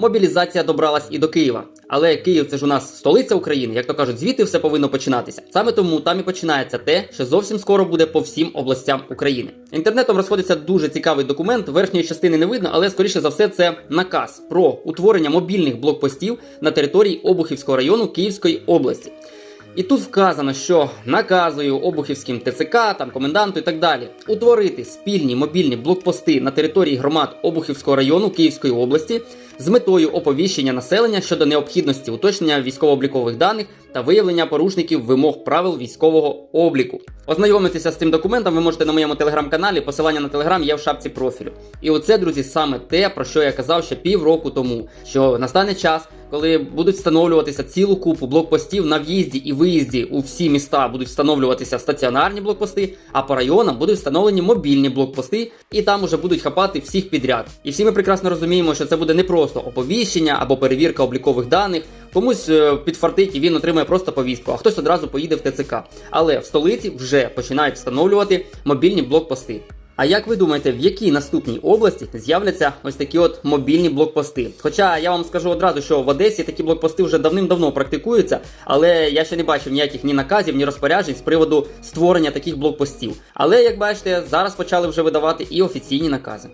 Мобілізація добралась і до Києва. Але Київ це ж у нас столиця України, як то кажуть, звідти все повинно починатися. Саме тому там і починається те, що зовсім скоро буде по всім областям України. Інтернетом розходиться дуже цікавий документ. Верхньої частини не видно, але скоріше за все це наказ про утворення мобільних блокпостів на території Обухівського району Київської області. І тут вказано, що наказую обухівським ТЦК, там коменданту і так далі утворити спільні мобільні блокпости на території громад Обухівського району Київської області з метою оповіщення населення щодо необхідності уточнення військово-облікових даних та виявлення порушників вимог правил військового обліку. Ознайомитися з цим документом ви можете на моєму телеграм-каналі. Посилання на телеграм є в шапці профілю. І оце, друзі, саме те, про що я казав ще півроку тому, що настане час коли будуть встановлюватися цілу купу блокпостів на в'їзді і виїзді у всі міста будуть встановлюватися стаціонарні блокпости, а по районам будуть встановлені мобільні блокпости, і там уже будуть хапати всіх підряд. І всі ми прекрасно розуміємо, що це буде не просто оповіщення або перевірка облікових даних. Комусь е, підфартить і він отримає просто повістку, а хтось одразу поїде в ТЦК. Але в столиці вже починають встановлювати мобільні блокпости. А як ви думаєте, в якій наступній області з'являться ось такі от мобільні блокпости? Хоча я вам скажу одразу, що в Одесі такі блокпости вже давним-давно практикуються, але я ще не бачив ніяких ні наказів, ні розпоряджень з приводу створення таких блокпостів. Але як бачите, зараз почали вже видавати і офіційні накази.